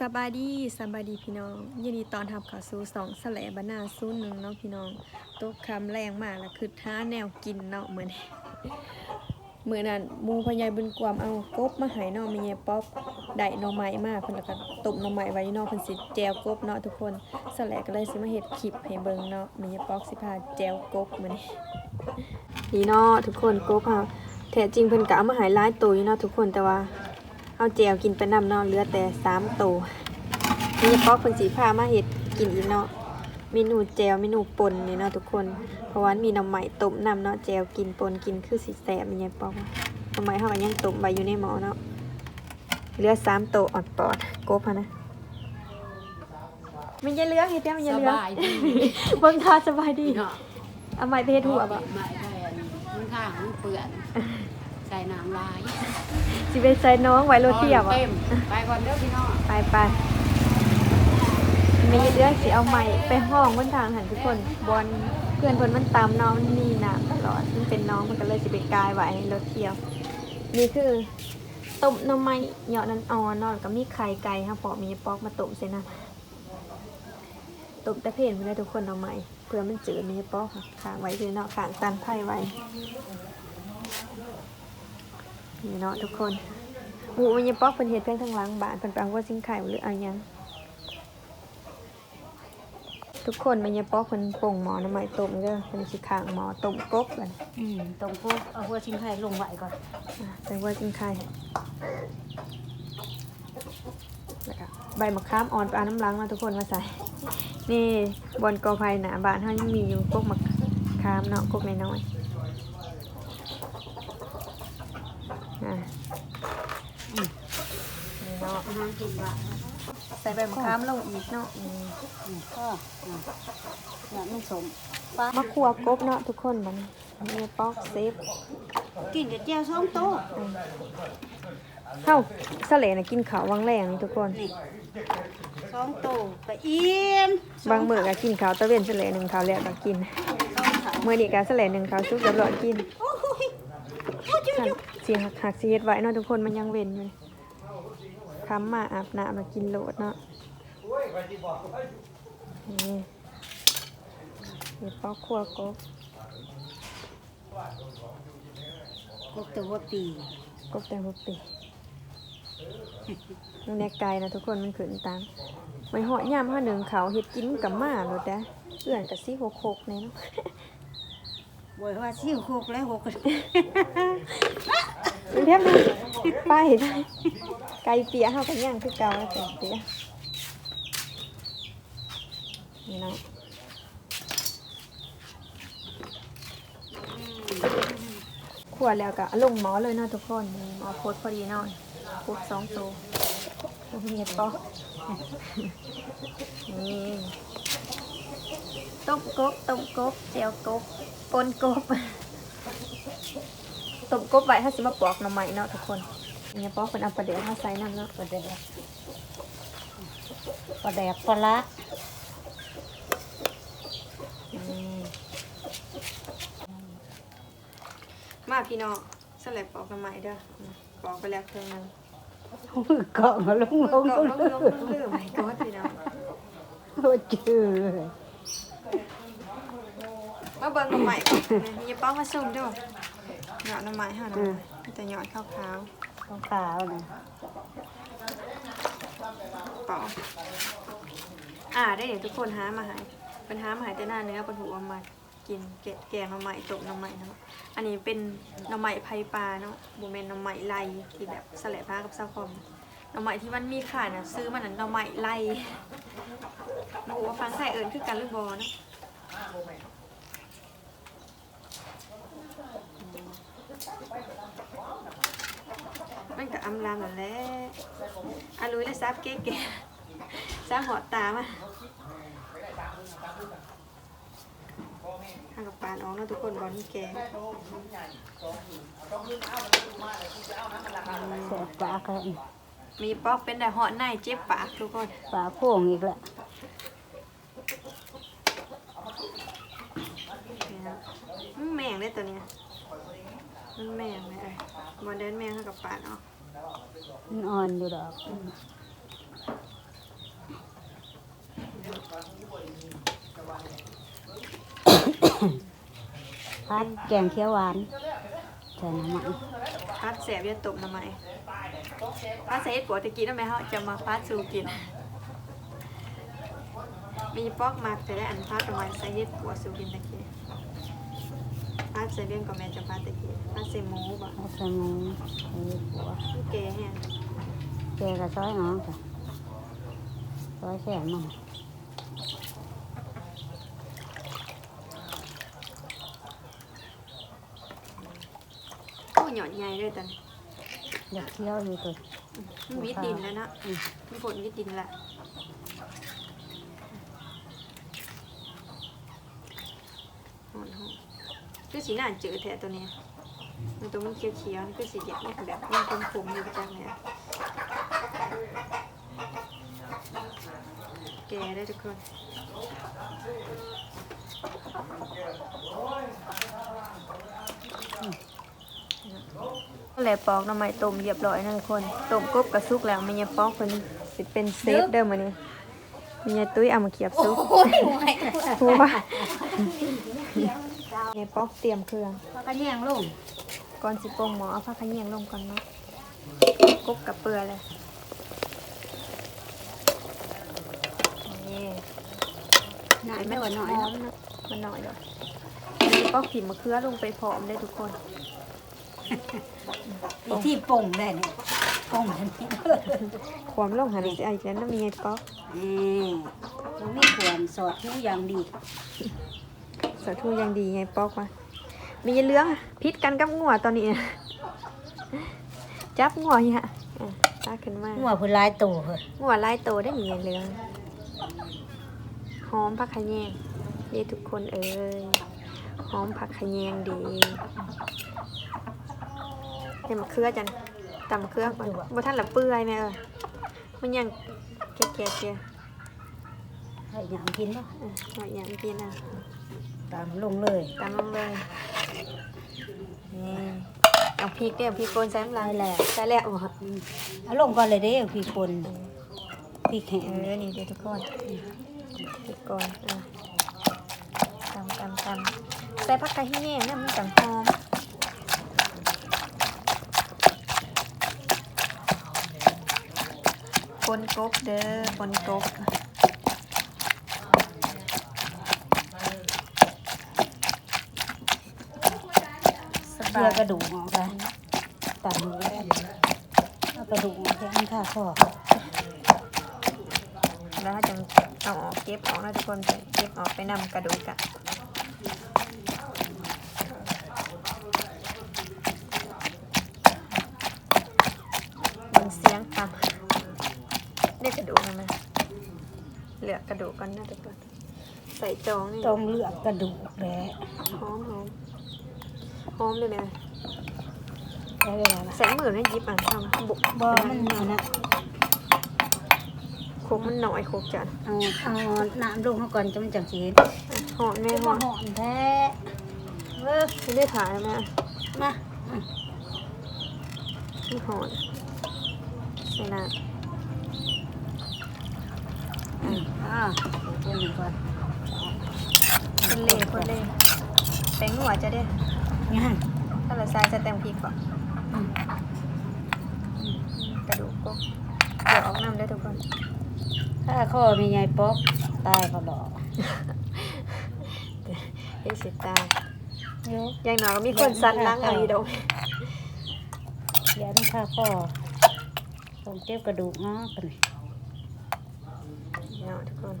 สบายดีสบายดีพี่น้อง ยินดีตอนทับข่าวสู่สองแสลบรรณาสู้หนึ่งเนาะพี่น้องตกคำแรงมากแล้วคือท้าแนวกินเนาะเหมือนเหมือนนั้นมูพญายบุญกวามเอากบมาหายนาะมีเยป๊อกได้นอไม้มากเพิ่นแล้วก็ตุ่มหน่อไม้ไว้นาะเพิ่นสิแจวกบเนาะทุกคนแสลก็เลยสิมาเฮ็ดคลิปให้เบิ่งเนาะมีเยป๊อกสิพาแจวกบมื้อนี้นี่เนาะทุกคนกบเฮาแท้จริงเพิ่นก็เอามาหายหลายตัวอยู่เนาะทุกคนแต่ว่า เอาแจวกินไปนำเนาะเหลือแต่สามตัวมีเยป๊อกเพิ่นสิพามาเฮ็ดกินอีกเนาะเมนูแจวเมนูปนนี่เนาะทุกคน เพราะว่ามีน้ำใหม่ต้มน้ำเนาะแจวกินปนกินคือสิแสบมีไงปอกน้ำใหม่เขาก็ยังต้มไว้อยู่ในหม้อเนาะเหลือสามโตวอ่อนปอดกบอะนะมันจะเหลืองเฮ็ดได้มันจะสเหลืองบายดีเบิ่งท่าสบายดีเนาะเอาไม้ไปเฮ็ดหัวบ่ไม่ได้อันมันข้างมันเปื่อน ใส่น้ำลายสิไปใส่น้องไว้รถเที่ยวบ่เต็มไปก่อนเด้อพี่น้องไปไปมีเรื่องสิเอาไม้ไปห้องบนทางหันทุกคนบอลเพื่อนเพิ่นมันตามน้องมันมีน้ำตลอดมันเป็นน้องมันก็เลยสิไปกายไว้ในรถเที่ยว นี่คือต้มหน่อไม้เหยาะนันอ่อนเนอนก็มีไข่ไก่ค่ะพอมีปอกมาต้มใส่นะต้มแต่เพลนไม่ได้ทุกคนหน่อไม้เพื่อมันจืดมีปอกค่ะขางไว้คือเนาะขางตันไผ่ไว้ นี่เนาะทุกคนหมูมันยังปอกเป็นเห็ดเพียงทางหล้างบ้านเป็นแปลว่าซิงไข่หรืออะไรยังทุกคนมันยังปอกเป็นป่งหมอหน่อไม้ต้มเด้อเป็นสีขางหมอต้มกบเลยอืมตรงพวกเอาหัวชิ้นไข่ลงไว้ก่อนอะแตงกวากินไข่แล้วก็ใบมะขามอ่อนปลาน้ำล้างมาทุกคนมาใส่ นี่บอนกอไผ่หนาบานเขายังมีอยู่พวกมะขามเนาะพวกน้อยๆอะนี่ เนาะอาหารกินว่าใส่ใบมะขามลงอีกเนาะอืมอืมก็อะเนี่ยนุ่มสมมะขัวกบเนาะทุกคนมันมีปอกเซฟกินกับเจียวสองโต๊ะเฮ้าสะเลนะกินข้าววังแรงนี่ทุกคนนี่สองโต๊ะไปอิ่มบางมื้อก็กินข้าวตะเวนสะเลหนึ่งข้าวแล้วก็กินสองสามมื่อนี้การแสลงหนึ่งเขาชุบแล้วรอกิน โอ้โหโอ้ยจุ๊บหักจุ๊บเสียงหักหักเสียดไว้เนาะทุกคนมันยังเว้นอยู่ค้ำมาอาบน้ำมากินโหลดเนาะนี่นี่ปอกครัวกบกบตัวหัวปีกบแต่หัวปีมันแนกไก่นะทุกคนมันขืนตังไม่หอยยามห้าหนึ่งเขาเห็ดกินกับมาโลดแต่เอื่อนกับซี่หกหกเนี่ยเนาะบ่อยว่าซิ่วโคกแล้วหก มันแทบไม่ไปได้ไก่เปียเขากันย่างคือเก่าแล้วไก่เปียนี่เนาะขวดแล้วก็ลงหมอเลยเนาะทุกคนหมอโพดพอดีเนาะโพดสองตัวมีเห็ดปอนี่ต้มกบต้มกบเจียวกบปนกบ ต้มกบไว้ถ้าสิมาปอกหน่อไม้เนาะทุกคนเนี่ยปอกเป็นเอาประเดี๋ยวมาใส่น้ำเนาะปลาแดกปลาแดกปลาละอืมมาพี่น้องสลับปอกหน่อไม้เด้อปอกไปแล้วเครื่องนึงมือเกาะมาลงลลงงลลงงลลงงลงไปก่อนพี่น้องโอ้จืดมาเบิ่งหน่อไม้ก่อนมีอย่าป้องมาซุ่มด้วย หยอดหน่อไม้ค่ะหน่อไม้แต่หยอดขาวต้องขาวนะๆเปล่าอ่าได้เดี๋ยวทุกคนหามาใหายเป็นหามาใหายแต่หน้าเนื้อเป็นหูเอามากินเกะแกงหน่อไม้ตกหน่อไม้เนาะอันนี้เป็นหน่อไม้ไผ่ปลาเนาะบูเมนหน่อไม้ไล่ที่แบบสลัดผ้ากับซาคอมหน่อไม้ที่มันมีขายน่ะซื้อมานั้นหน่อไม้ไล่มาหูว่าฟังไทยเอิญคือกันหรือบอเนาะ มันก็อำลามนั่นแหละอาลุยแล้วซับเก๋ๆซับหอดตามาทางกับปานออกเนาะทุกคนบอลที่แกแสบปากเลยมีปอกเป็นแต่หอดในเจ็บปากทุกคน ปากโป่งอีกแล้วนี่นะมันแมงเลยตัวเนี้ย มันแมงเลยเอ้ยบอลเดินแมงทางกับปานออกมันอ่อนอยู่ดอกพัดแกงเขียวหวานใส่น้ำมันพัดแสบจะตบทำไมพัดใส่เห็ดปวดตะกี้ทำไมเขาจะมาพัดสู่กิน มีป๊อกมากแต่ได้อันพัดประมาณใส่เห็ดปวดสู่กินตะกี้ พัดใส่เบี้ยงกับแม่จะพัดตะกี้พัดใส่หมูบ่พัดใส่หมูใส่หัวแกแห้งแกกับซอยน้องจ้ะซอยแซ่บมันโอ้หยอดใหญ่ด้วยตันอยากเคี้ยวอยู่ตัวมันวิดดินแล้วเนาะมันฝนวิดดินละหอนหอน คือสีหน้าจืดแท้ตัวเนี้ยมันตัวมันเขียวๆนี่คือสีเดียวมันแบบมันคมๆอยู่จังเนี่ยแกได้ทุกคนแหละปอกหน้ำไม้ต้มเรียบร้อยนะทุกคนต้มกบกระซุกแล้วมันยังปอกเพิ่นสิเป็นเซฟเด้อมื้อนี้มียายตุ้ยเอามาเขียบซุปหัวเนี่ยปอกเตรียมเครื่องพักกระเทียงลงก่อนสิโปรุงหมอเอาผ้าขยี้งลงก่อนเนาะกบกับเปลือเลยนี่หน่อยไม่หวานหน่อยหอเนาะมนะมันหน่อยเดี๋ยวนี่ก็ผิดมะเขือลงไปพร้อมได้ทุกคนไอ้ที่ป่งได้เนี่ยป่งทันทีเลยความลงหันสิไอ้เจ้าน้ำมีไงป๊อกนี่มันไม่ควรสอดทุกอย่างดี สาทูยังดีไงป๊อกมามีเรื่องพิษกันกับงัวตอนนี้ จับงัวเฮียอะตาขึ้นมาหัวพื้นลายโตเหรองัวลายโตได้มีเรื่องหอมผักขะแยงเย้ทุกคนเอ้ยหอมผักขะแยงดีเดี๋ยวมาเครือจันตำมะเครือก่อนบ่ท่านละเปื่อยแม่เออมันยังแก่ๆเกียให้หยังกินเนาะอะหน่อยอย่างกินอะ ตามลงเลยตามลงเลยนี่เอาพริกเดี๋ยวพริกโกนใส่น้ำลายได้แล้วใส่แล้วบ่อืมเอาลงก่อนเลยเด้อพี่คนพี่แข็งเออนี่เดี๋ยวทุกคนพริกโกนอะตำตำตำใส่ผักกะแห้งเนี่ยมันจังหอมคนกบเด้อคนกบ สเลืบาอยกระดูกออกไปตัดมือได้เอากระดูกออกแค่อันข้าข้อแล้วจังเอาออกเก็บออกแล้วทุกคนเก็บออกไปนำกระดูกอะยินเสียงต่ำได้กระดูกไหมเหลือกระดูกกันนะทุกคนใส่จองนี่ต้องเลือกกระดูกแหละ หอมหอม หอมเลยนะได้เวลาละใส่มือนี่ยิบอะทำบุกบอมันเอานะโคกมันหน่อยโคกจันเอาเอาน้ำลงเขาก่อนจะมันจังสีเห็นหอมแม่หมาอมหอนแท้เออไม่ได้ถ่ายไหมมาอืมไม่หอมใส่น้ำอืมอ่าตัวหนึ่งก่อนคนเล่คนเล่แตงหัวจะได้ งานถ้าเราใส่จะแตงพริกก่อนอืมกระดูกก็เดี๋ยวออกน้ำได้ทุกคน ถ้าข้อมีไงป๊อกตายเขาหลอกเฮ้ยสิตายเยอะอย่างน้อยก็มีคนสันล้างเอาอยู่ดอกยันค่าข้อต้องเก็บกระดูกเนาะกันเนาะทุกคน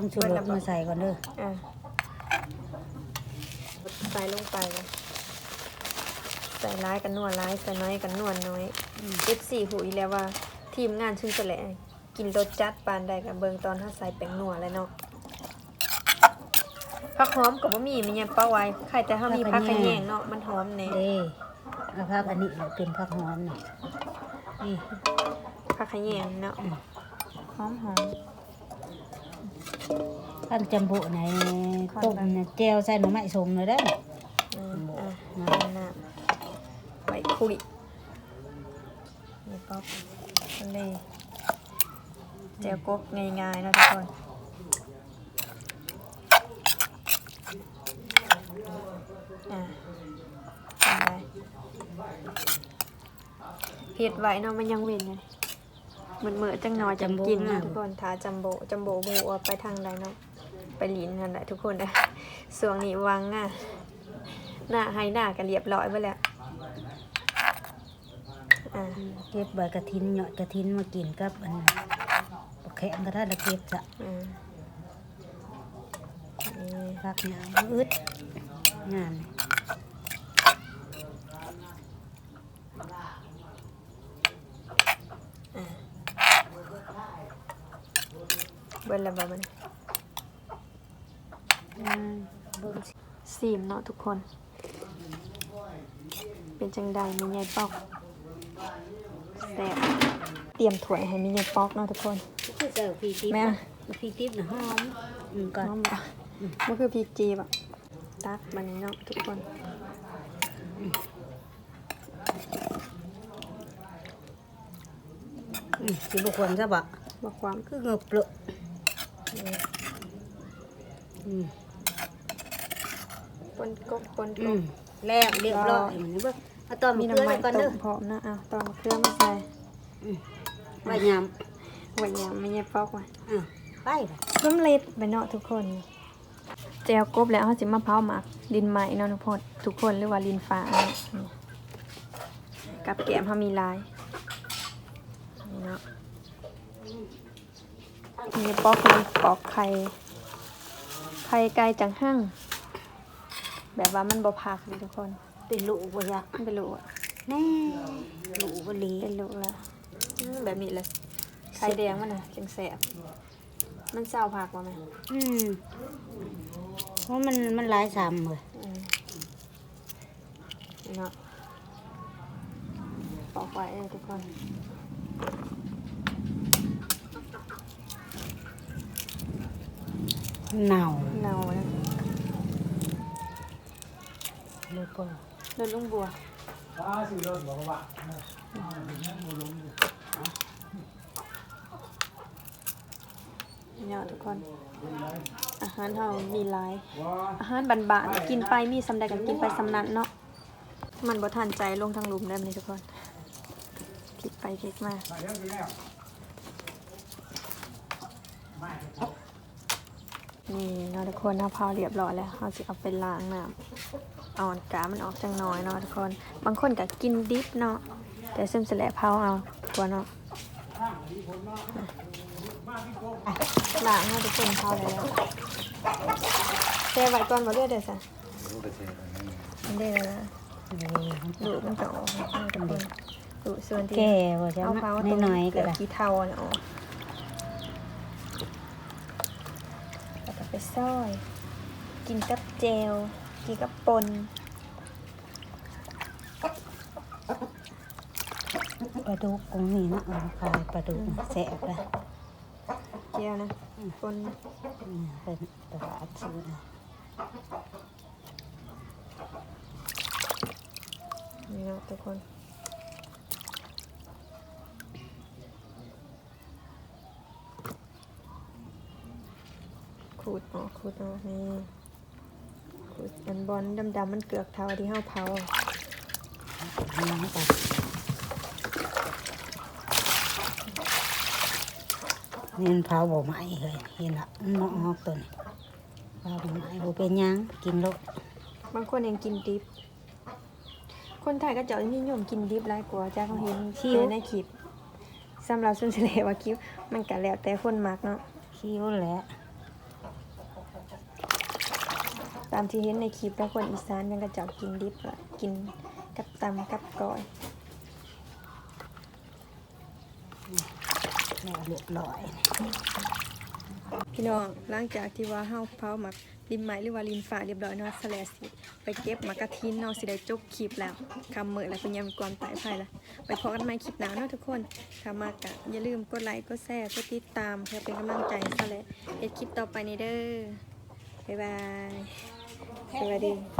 ผมชูรสมาใส่ก่อนเด้ออะใส่ลงไปเลยใส่ร้ายกันนวดร้ายใส่น้อยกันนวดน้อยเอฟซีหูอีแล้วว่า ทีมงานชื่นแสลกินรสจัดปานใดกับเบิงตอนถ้าใส่แป้งนัวแล้วเนาะผักหอมกับบ่มีมีหยังป้าไว้ใครแต่ถ้ามีผักขะแยงเนาะมันหอมแน่เด้เอาพักอันนี้เป็นพักหอมนี่นี่ผักขะแยงเนาะหอมหอม ท่านจำบุไหนต้มเนี่ยแก้วใส่หน่อไม้สมเลยได้อืมอะน้ำน้ำไว้คุยป๊อปทะเลเจียวกบง่ายๆนะทุกคนอะไปเห็ดไว้เนาะมันยังเว้นอยู่เห มือนเหมือจังหนอยจังกินนะทุกคนทาจัมโบจัมโบบูเอาไปทางใดเนาะไปหลินนั่นแหละทุกคนนะส่วงนี้วังอะหน้าให้หน้ากันเรียบร้อยไปแล้วอะเก็บใบกระถินเหยอดกระถินมากินกับอันบักแข็งกระทะตะเก็บจะอืมนี่พักหยาอึดงาน เบิ้ลละบ่มันงานเบิ่งสิซีมเนาะทุกคน เป็นจังใดมีไงปอกแซ่บเตรียมถ้วยให้มีไงปอกเนาะทุกคนคือเสิร์ฟพีทิปแม่พีทิปน่ะหอมอืมก่อนน้องบ่มันคือพริกจีบอะตักมันนี้เนาะทุกคนอืมสิบุควรซะบ่บอกความคือเงือบเปลือกอืม ปนกบปนกอืบมแล้วเรียบร้อยมันนี่เบิ่งเอาตอนมีมีน้ำเกลือมัไว้นก่อนต้เด้อมพร้อมนะอ้าวตอนเครื่องมาใส่ไว้ยไวันยามมีไงปอกไว้ำอะไปเลยสำเร็จไปเนาะทุกคนแจวกบแล้วเขาสิมาเผาหมักลินไหม้เนาะทุกคนทุกคนหรือว่าลินฟ้าเนาะนี่กับแกมเขามีลายนี่เนาะมีปอกมีปอกไข่ ไข่ไก่จังหั่งแบบว่ามันบ่พักเลยทุกคน เป็นลูกบ่จ้ะมันเป็นลูกอะแน่ลูกบ่หลีเป็นลูกแล้วอืมแบบนี้เลยไข่แดงมันน่ะจังแสบมันเศร้าพักว่าไหมอืมเพราะมันมันหลายซ้ำเลยอืมเนาะปอกไว้เลยทุกคน เน่า เนาแล้วเลยก็เดินลุงบัวเนาะทุกคน อาหารเฮามีหลาย อาหารบานๆกินไปมีสำใดกันกินไปสำนั้นเนาะ มันบ่ทันใจลงทางหลุมได้ไหมทุกคนพลิกไปพลิกมา นี่เนาะทุกคนถ้าเผาเรียบร้อยแล้วเราจะเอาไปล้างน้ำเอาอันกามันออกจังน้อยเนาะทุกคน บางคนก็กินดิบเนาะแต่เส้นสแลบเผาเอาตัวเนาะล้างเนาะทุกคนเผาแล้วเทไว้ก่อนบ่เลือดเด้อซะมันได้แล้วนะดูมันจะออกเนาะทุกคนดูส่วนที่แก่บ่จ้ะเอาเผาตนิรดงหน่อยก็เกลือได้ขี้เทาน่ะ ออกแล้วก็ไปซอย กินกับเจล กินกับปนปลาดุกตรงนี้นะเอาขายปลาดุกน่ะแสบเลยเจลนะปนอืมเป็นตลาดซื้อนะนี่เนาะทุกคน ขูดออกขูดออกนี่ขูดอันบอลดำๆมันเกือกเทาที่ห้าเผาน้ำกันนี่มันเผาบ่ไหม้เลยเห็นละมันเนาะออกตัวนี้เผาบ่ไหม้บ่เป็นหยังกินโลดบางคนยังกินดิบ คนไทยก็จะนิยมกินดิบหลายกว่าจ้าเขาเห็นเจอในคลิปสำหรับส่วนเฉลยว่าคลิปมันก็แล้วแต่คนมักเนาะคิ้วแหละ ตามที่เห็นในคลิปแล้วคนอีสานยังก็จะกินดิบอะกินกับตำกับก้อยแล้วเรียบร้อย พี่น้องหลังจากที่ว่าเฮาเผาหมักลินไหมหรือว่าลินฝาเรียบร้อยเนาะสแลสิไปเก็บหมักกะทินเนาะสิได้จบคลิปแล้วคำเมือแล้วเป็นยามก่อนตายไฟละไปพอกันใหม่คลิปหน้าเนาะทุกคนถ้ามากะอย่าลืมกดไลค์กดแชร์กดติดตามเพื่อเป็นกำลังใจสแลดเฮ็ดคลิปต่อไปในเด้อบ๊ายบาย สวัสดี